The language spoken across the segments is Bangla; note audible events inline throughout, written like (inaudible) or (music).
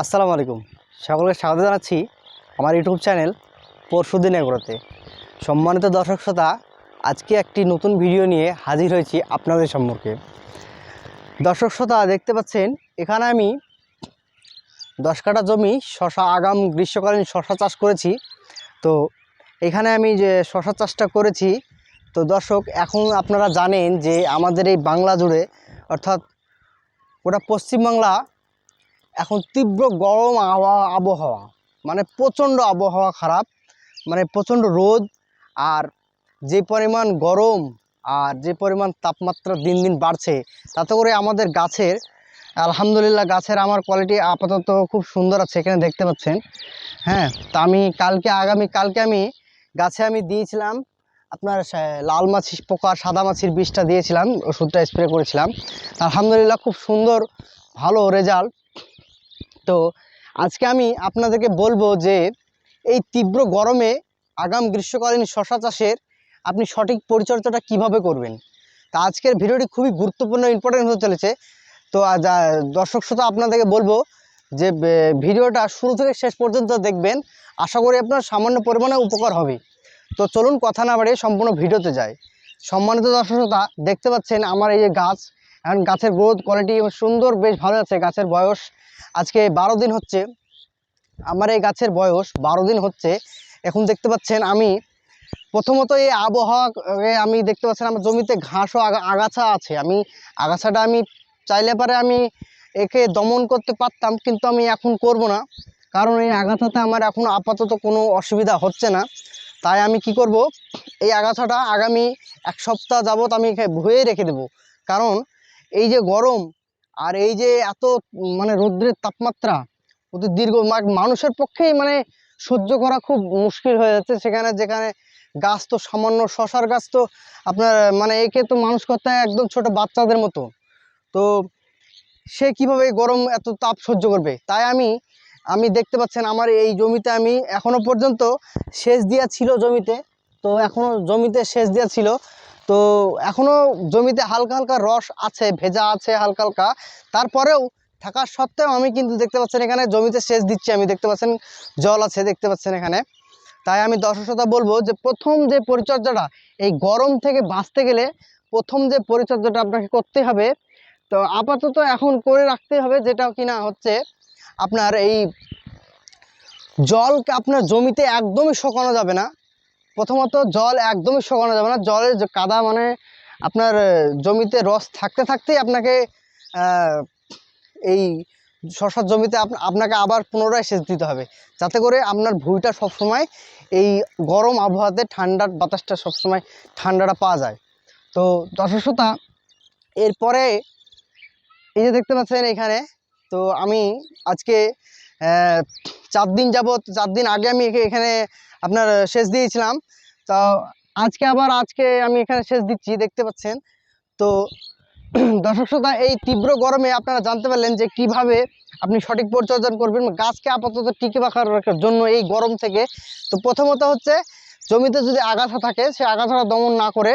আসসালামু আলাইকুম। সকলকে স্বাগত জানাচ্ছি আমার ইউটিউব চ্যানেল পরশুদিন এগুলোতে সম্মানিত দর্শক শ্রোতা, আজকে একটি নতুন ভিডিও নিয়ে হাজির হয়েছি আপনাদের সম্পর্কে দর্শক শ্রোতা, দেখতে পাচ্ছেন, এখানে আমি দশ কাঠা জমি, শশা আগাম, গ্রীষ্মকালীন শশা চাষ করেছি। তো এখানে আমি যে শশা চাষটা করেছি, তো দর্শক, এখন আপনারা জানেন যে আমাদের এই বাংলা জুড়ে, অর্থাৎ ওটা পশ্চিমবাংলা এখন তীব্র গরম আবহাওয়া মানে প্রচণ্ড আবহাওয়া খারাপ মানে প্রচণ্ড রোদ, আর যে পরিমাণ গরম আর যে পরিমাণ তাপমাত্রা দিন দিন বাড়ছে, তাতে করে আমাদের গাছের, আলহামদুলিল্লাহ গাছের আমার কোয়ালিটি আপাতত খুব সুন্দর আছে, এখানে দেখতে পাচ্ছেন। হ্যাঁ তা আমি কালকে, আগামী, কালকে আমি গাছে আমি দিয়েছিলাম আপনার লাল মাছি পোকা, সাদা মাছির বিষটা দিয়েছিলাম, ওষুধটা স্প্রে করেছিলাম। আলহামদুলিল্লাহ খুব সুন্দর, ভালো রেজাল্ট তো আজকে আমি আপনাদেরকে বলব যে এই তীব্র গরমে আগাম গ্রীষ্মকালীন শশা চাষের আপনি সঠিক পরিচর্যাটা কীভাবে করবেন? তা আজকের ভিডিওটি খুবই গুরুত্বপূর্ণ ইম্পর্টেন্ট হতে চলেছে। তো দর্শক শ্রোতা আপনাদেরকে বলব যে ভিডিওটা শুরু থেকে শেষ পর্যন্ত দেখবেন। আশা করি আপনার সামান্য পরিমাণে উপকার হবে। তো চলুন কথা না বাড়িয়ে সম্পূর্ণ ভিডিওতে যাই। সম্মানিত দর্শক শ্রোতা, দেখতে পাচ্ছেন আমার এই যে গাছ এখন গাছের গ্রোথ কোয়ালিটি সুন্দর, বেশ ভালো আছে গাছের বয়স। আজকে বারো দিন হচ্ছে। আমার এই গাছের বয়স বারো দিন হচ্ছে। এখন দেখতে পাচ্ছেন আমি প্রথমত এই আবহাওয়া আমি দেখতে পাচ্ছেন আমার জমিতে ঘাসও আগা- আগাছা আছে। আমি আগাছাটা আমি চাইলে পারে আমি একে দমন করতে পারতাম, কিন্তু আমি এখন করব না। কারণ এই আগাছাতে আমার এখন আপাতত কোনো অসুবিধা হচ্ছে না। তাই আমি কি করব? এই আগাছাটা আগামী এক সপ্তাহ যাবত আমি ভুয়ে রেখে দেব। কারণ এই যে গরম আর এই যে এত মানে রৌদ্রের তাপমাত্রা অতি দীর্ঘ মানুষের পক্ষেই মানে সহ্য করা খুব মুশকিল হয়ে যাচ্ছে। সেখানে যেখানে গাছ তো সামান্য, শশার গাছ তো আপনার মানে একে তো মানুষ করতে একদম ছোট বাচ্চাদের মতো। তো সে কীভাবে গরম এত তাপ সহ্য করবে? তাই আমি আমি দেখতে পাচ্ছেন আমার এই জমিতে আমি এখনও পর্যন্ত সেচ দেওয়া ছিল জমিতে। তো এখনও জমিতে সেচ দেওয়া ছিল। তো এখনও জমিতে হালকা হালকা রস আছে, ভেজা আছে হালকা হালকা। তারপরেও থাকা সত্ত্বেও আমি কিন্তু দেখতে পাচ্ছেন এখানে জমিতে সেচ দিচ্ছি, আমি দেখতে পাচ্ছেন জল আছে, দেখতে পাচ্ছেন এখানে। তাই আমি দর্শকতা বলব যে প্রথম যে পরিচর্যাটা, এই গরম থেকে বাঁচতে গেলে প্রথম যে পরিচর্যাটা আপনাকে করতে হবে, তো আপাতত এখন করে রাখতে হবে যেটা কিনা হচ্ছে আপনার এই জলকে আপনার জমিতে একদমই শোকানো যাবে না। প্রথমত জল একদমই শোকানো যাবে না। জলের যে কাদা মানে আপনার জমিতে রস থাকতে থাকতেই আপনাকে এই শশার জমিতে আপ- আপনাকে আবার পুনরায় সেচ দিতে হবে। যাতে করে আপনার ভুঁইটা সবসময় এই গরম আবহাওয়াতে ঠান্ডার বাতাসটা সবসময় ঠান্ডাটা পাওয়া যায়। তো দর্শকতা এরপরে এই যে দেখতে পাচ্ছেন এখানে, তো আমি আজকে চার দিন যাবত চার দিন আগে আমি এখে- এখানে আপনার সেচ দিয়েছিলাম। তো আজকে আবার, আজকে আমি এখানে সেচ দিচ্ছি, দেখতে পাচ্ছেন। তো (clears throat) দর্শক শ্রোতা, এই তীব্র গরমে আপনারা জানতে পারলেন যে কীভাবে আপনি সঠিক পরিচর্যা করবেন, গাছকে আপাতত টিকে রাখার জন্য এই গরম থেকে। তো প্রথমত হচ্ছে, জমিতে যদি আগাছা থাকে, সে আগাছাটা দমন না করে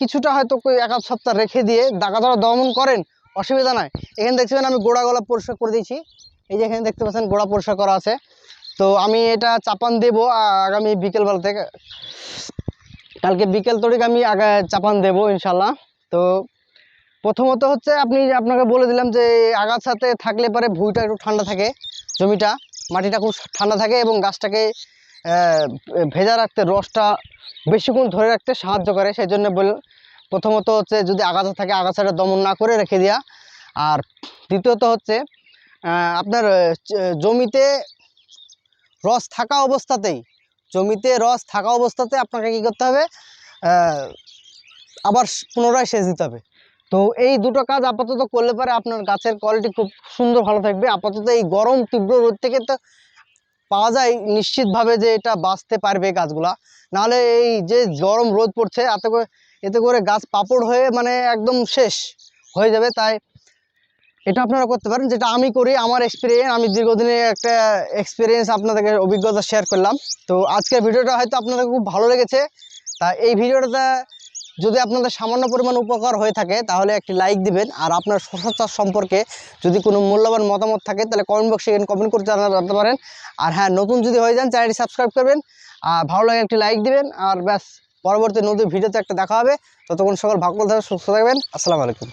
কিছুটা হয়তো এক আধ সপ্তাহ রেখে দিয়ে আগাছাটা দমন করেন, অসুবিধা নাই। এখানে দেখছেন আমি গোড়া গলা পরিষ্কার করে দিয়েছি। এই যে এখানে দেখতে পাচ্ছেন, গোড়া পরিষ্কার করা আছে। তো আমি এটা চাপান দেবো আগামী বিকেলবেলা থেকে, কালকে বিকেল তরিক আমি আগা চাপান দেবো ইনশাল্লাহ। তো প্রথমত হচ্ছে আপনি আপনাকে বলে দিলাম যে আগাছাতে থাকলে পরে ভুঁইটা একটু ঠান্ডা থাকে, জমিটা, মাটিটা খুব ঠান্ডা থাকে এবং গাছটাকে ভেজা রাখতে, রসটা বেশিক্ষণ ধরে রাখতে সাহায্য করে সেই জন্য বল, প্রথমত হচ্ছে যদি আগাছা থাকে, আগাছাটা দমন না করে রেখে দেওয়া আর দ্বিতীয়ত হচ্ছে আপনার জমিতে রস থাকা অবস্থাতেই, জমিতে রস থাকা অবস্থাতে আপনাকে কী করতে হবে আবার পুনরায় সেচ দিতে হবে। তো এই দুটো কাজ আপাতত করলে পরে আপনার গাছের কোয়ালিটি খুব সুন্দর ভালো থাকবে। আপাতত এই গরম তীব্র রোদ থেকে তো পাওয়া যায় নিশ্চিতভাবে যে এটা বাঁচতে পারবে গাছগুলা। নাহলে এই যে গরম রোদ পড়ছে, এতে করে এতে করে গাছ পাপড় হয়ে মানে একদম শেষ হয়ে যাবে। তাই এটা আপনারা করতে পারেন। যেটা আমি করি, আমার এক্সপিরিয়েন্স আমি দীর্ঘদিনের একটা এক্সপিরিয়েন্স আপনাদেরকে অভিজ্ঞতা শেয়ার করলাম। তো আজকের ভিডিওটা হয়তো আপনাদের খুব ভালো লেগেছে। তা এই ভিডিওটাতে যদি আপনাদের সামান্য পরিমাণ উপকার হয়ে থাকে, তাহলে একটি লাইক দিবেন। আর আপনার শশা চাষ সম্পর্কে যদি কোনো মূল্যবান মতামত থাকে, তাহলে কমেন্ট বক্সে কমেন্ট করে জানা- জানাতে পারেন। আর হ্যাঁ নতুন যদি হয়ে যান চ্যানেলটি সাবস্ক্রাইব করবেন। আর ভালো লাগে একটি লাইক দিবেন। আর ব্যাস, পরবর্তী নতুন ভিডিওতে একটা দেখা হবে। ততক্ষণ সকল ভাগ্য থাকবেন, সুস্থ থাকবেন। আসসালামু আলাইকুম।